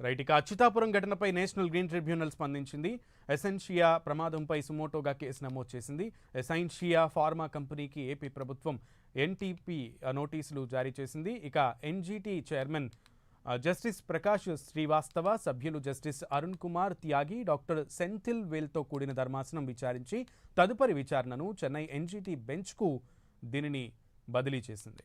Right ఇక అచ్యుతాపురం ఘటనపై national green tribunal స్పందించింది. ఎసెన్షియా ప్రమాదంపై సుమోటోగా కేసు నమోదు చేసింది. ఎసైన్షియా ఫార్మా కంపెనీకి ఏపీ ప్రభుత్వం ఎన్టీపీ నోటీసులు జారీ చేసింది. ఇక NGT chairman justice Prakash Srivastava సభ్యులు జస్టిస్ అరుణ్ కుమార్ త్యాగి డాక్టర్ సెంథిల్ వేల్తో కూడిన ధర్మాసనం విచారించి తదుపరి విచారణను చెన్నై ఎన్జీటీ బెంచ్కు దీనిని బదిలీ చేసింది.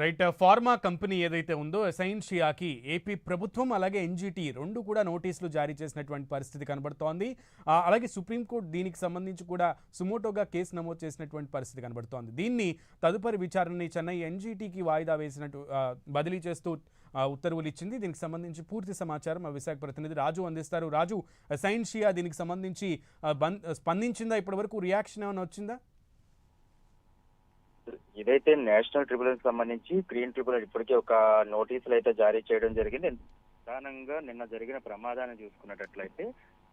రైట్ ఫార్మా కంపెనీ ఏదైతే ఉందో ఎసైన్షియాకి ఏపీ ప్రభుత్వం అలాగే ఎన్జిటి రెండు కూడా నోటీసులు జారీ చేసినటువంటి పరిస్థితి కనబడుతోంది. అలాగే సుప్రీంకోర్టు దీనికి సంబంధించి కూడా సుమోటోగా కేసు నమోదు చేసినటువంటి పరిస్థితి కనబడుతోంది. దీన్ని తదుపరి విచారణని చెన్నై ఎన్జిటికి వాయిదా వేసినట్టు బదిలీ చేస్తూ ఉత్తర్వులు ఇచ్చింది. దీనికి సంబంధించి పూర్తి సమాచారం మా విశాఖ ప్రతినిధి రాజు అందిస్తారు. రాజు ఎసైన్షియా దీనికి సంబంధించి ఆ, స్పందించిందా? ఇప్పటివరకు రియాక్షన్ ఏమైనా వచ్చిందా? ఇదైతే నేషనల్ ట్రిబ్యునల్ సంబంధించి గ్రీన్ ట్రిబ్యునల్ ఇప్పటికే ఒక నోటీసులు అయితే జారీ చేయడం జరిగింది. ప్రధానంగా నిన్న జరిగిన ప్రమాదాన్ని చూసుకున్నట్లయితే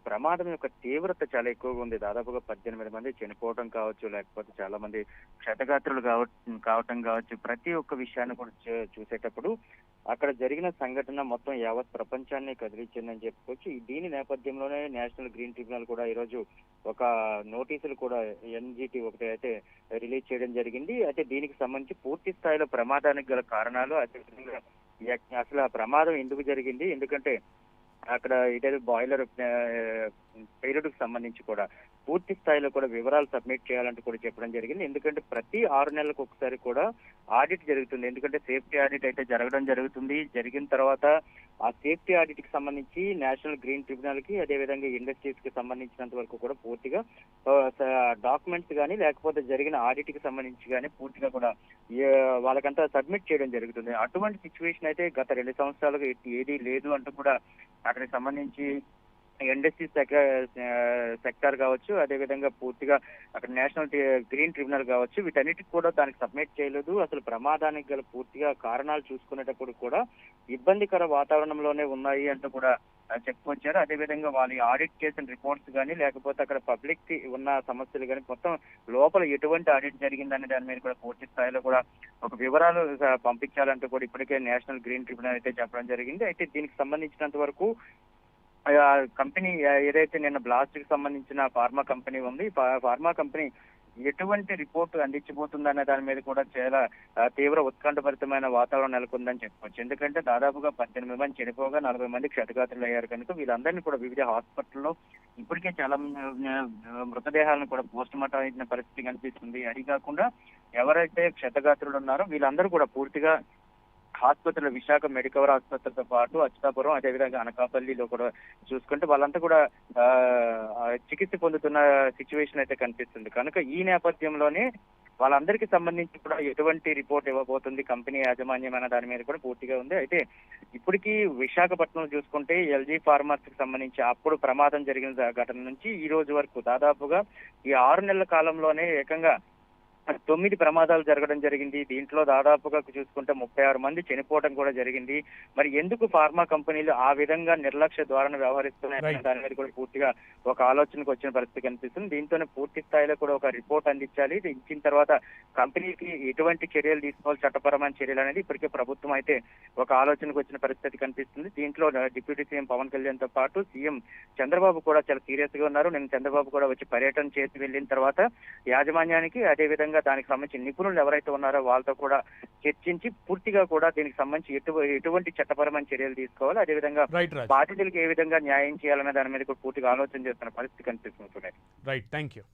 ప్రమాదం యొక్క తీవ్రత చాలా ఎక్కువగా ఉంది. దాదాపుగా పద్దెనిమిది మంది చనిపోవటం కావచ్చు లేకపోతే చాలా మంది క్షతగాత్రులు కావ కావటం కావచ్చు. ప్రతి ఒక్క విషయాన్ని కూడా చూ- చూసేటప్పుడు అక్కడ జరిగిన సంఘటన మొత్తం యావత్ ప్రపంచాన్ని కదిలించిందని చెప్పుకోవచ్చు. ఈ దీని నేపథ్యంలోనే నేషనల్ గ్రీన్ ట్రిబ్యునల్ కూడా ఈరోజు ఒక నోటీసులు కూడా ఎన్జిటి ఒకటి అయితే రిలీజ్ చేయడం జరిగింది. అయితే దీనికి సంబంధించి పూర్తి స్థాయిలో ప్రమాదానికి గల కారణాలు అదేవిధంగా అసలు ఆ ప్రమాదం ఎందుకు జరిగింది? ఎందుకంటే అక్కడ ఇదే బాయిలర్ పీరియడ్ సంబంధించి కూడా పూర్తి స్థాయిలో కూడా వివరాలు సబ్మిట్ చేయాలంటూ కూడా చెప్పడం జరిగింది. ఎందుకంటే ప్రతి ఆరు నెలలకు ఒకసారి కూడా ఆడిట్ జరుగుతుంది. ఎందుకంటే సేఫ్టీ ఆడిట్ అయితే జరగడం జరుగుతుంది. జరిగిన తర్వాత ఆ సేఫ్టీ ఆడిట్కి సంబంధించి నేషనల్ గ్రీన్ ట్రిబ్యునల్కి అదేవిధంగా ఇండస్ట్రీస్కి సంబంధించినంత వరకు కూడా పూర్తిగా డాక్యుమెంట్స్ కానీ లేకపోతే జరిగిన ఆడిట్కి సంబంధించి కానీ పూర్తిగా కూడా వాళ్ళకంతా సబ్మిట్ చేయడం జరుగుతుంది. అటువంటి సిచ్యువేషన్ అయితే గత రెండు సంవత్సరాలుగా ఏది ఏదీ లేదు అంటూ కూడా అక్కడికి సంబంధించి ఇండస్ట్రీ సెక్టార్ కావచ్చు అదేవిధంగా పూర్తిగా అక్కడ నేషనల్ గ్రీన్ ట్రిబ్యునల్ కావచ్చు వీటన్నిటికి కూడా దానికి సబ్మిట్ చేయలేదు. అసలు ప్రమాదానికి గల పూర్తిగా కారణాలు చూసుకునేటప్పుడు కూడా ఇబ్బందికర వాతావరణంలోనే ఉన్నాయి అంటూ కూడా చెప్పుకొచ్చారు. అదేవిధంగా వాళ్ళు ఆడిట్ చేసిన రిపోర్ట్స్ కానీ లేకపోతే అక్కడ పబ్లిక్కి ఉన్న సమస్యలు కానీ మొత్తం లోపల ఎటువంటి ఆడిట్ జరిగిందనే దాని మీద కూడా పూర్తి స్థాయిలో కూడా ఒక వివరాలు పంపించాలంటూ కూడా ఇప్పటికే నేషనల్ గ్రీన్ ట్రిబ్యునల్ అయితే చెప్పడం జరిగింది. అయితే దీనికి సంబంధించినంత వరకు కంపెనీ ఏదైతే నిన్న బ్లాస్ట్కి సంబంధించిన ఫార్మా కంపెనీ ఉంది ఫార్మా కంపెనీ ఎటువంటి రిపోర్ట్ అందించబోతుందనే దాని మీద కూడా చాలా తీవ్ర ఉత్కంఠభరితమైన వాతావరణం నెలకొందని చెప్పుకోవచ్చు ఎందుకంటే దాదాపుగా పద్దెనిమిది మంది చనిపోగా నలభై మంది క్షతగాత్రులు అయ్యారు కనుక వీళ్ళందరినీ కూడా వివిధ హాస్పిటల్లో ఇప్పటికే చాలా మృతదేహాలను కూడా పోస్ట్ మార్టం అయిన పరిస్థితి కనిపిస్తుంది. అది కాకుండా ఎవరైతే క్షతగాత్రులు ఉన్నారో వీళ్ళందరూ కూడా పూర్తిగా ఆసుపత్రులు విశాఖ మెడికవర్ ఆసుపత్రితో పాటు అచ్యుతాపురం అదేవిధంగా అనకాపల్లిలో కూడా చూసుకుంటే వాళ్ళంతా కూడా చికిత్స పొందుతున్న సిచ్యువేషన్ అయితే కనిపిస్తుంది. కనుక ఈ నేపథ్యంలోనే వాళ్ళందరికీ సంబంధించి కూడా ఎటువంటి రిపోర్ట్ ఇవ్వబోతుంది కంపెనీ యాజమాన్యం అనే దాని మీద కూడా పూర్తిగా ఉంది. అయితే ఇప్పటికీ విశాఖపట్నం చూసుకుంటే ఎల్జీ ఫార్మర్స్కి సంబంధించి అప్పుడు ప్రమాదం జరిగిన ఘటన నుంచి ఈ రోజు వరకు దాదాపుగా ఈ ఆరు నెలల కాలంలోనే ఏకంగా తొమ్మిది ప్రమాదాలు జరగడం జరిగింది. దీంట్లో దాదాపుగా చూసుకుంటే ముప్పై ఆరు మంది చనిపోవడం కూడా జరిగింది. మరి ఎందుకు ఫార్మా కంపెనీలు ఆ విధంగా నిర్లక్ష్య ధోరణి వ్యవహరిస్తున్నాయి. దాని మీద కూడా పూర్తిగా ఒక ఆలోచనకు వచ్చిన పరిస్థితి కనిపిస్తుంది. దీంతోనే పూర్తి స్థాయిలో కూడా ఒక రిపోర్ట్ అందించాలి. ఇది ఇచ్చిన తర్వాత కంపెనీకి ఎటువంటి చర్యలు తీసుకోవాలి చట్టపరమైన చర్యలు అనేది ఇప్పటికే ప్రభుత్వం అయితే ఒక ఆలోచనకు వచ్చిన పరిస్థితి కనిపిస్తుంది. దీంట్లో డిప్యూటీ సీఎం పవన్ కళ్యాణ్తో పాటు సీఎం చంద్రబాబు కూడా చాలా సీరియస్గా ఉన్నారు. నేను చంద్రబాబు కూడా వచ్చి పర్యటన చేసి వెళ్ళిన తర్వాత యాజమాన్యానికి అదే విధంగా అదేవిధంగా దానికి సంబంధించి నిపుణులు ఎవరైతే ఉన్నారో వాళ్ళతో కూడా చర్చించి పూర్తిగా కూడా దీనికి సంబంధించి ఎటు ఎటువంటి చట్టపరమైన చర్యలు తీసుకోవాలి. అదేవిధంగా బాధితులకు ఏ విధంగా న్యాయం చేయాలనే దాని మీద కూడా పూర్తిగా ఆలోచన చేస్తున్న పరిస్థితి కనిపిస్తుంది. Right thank you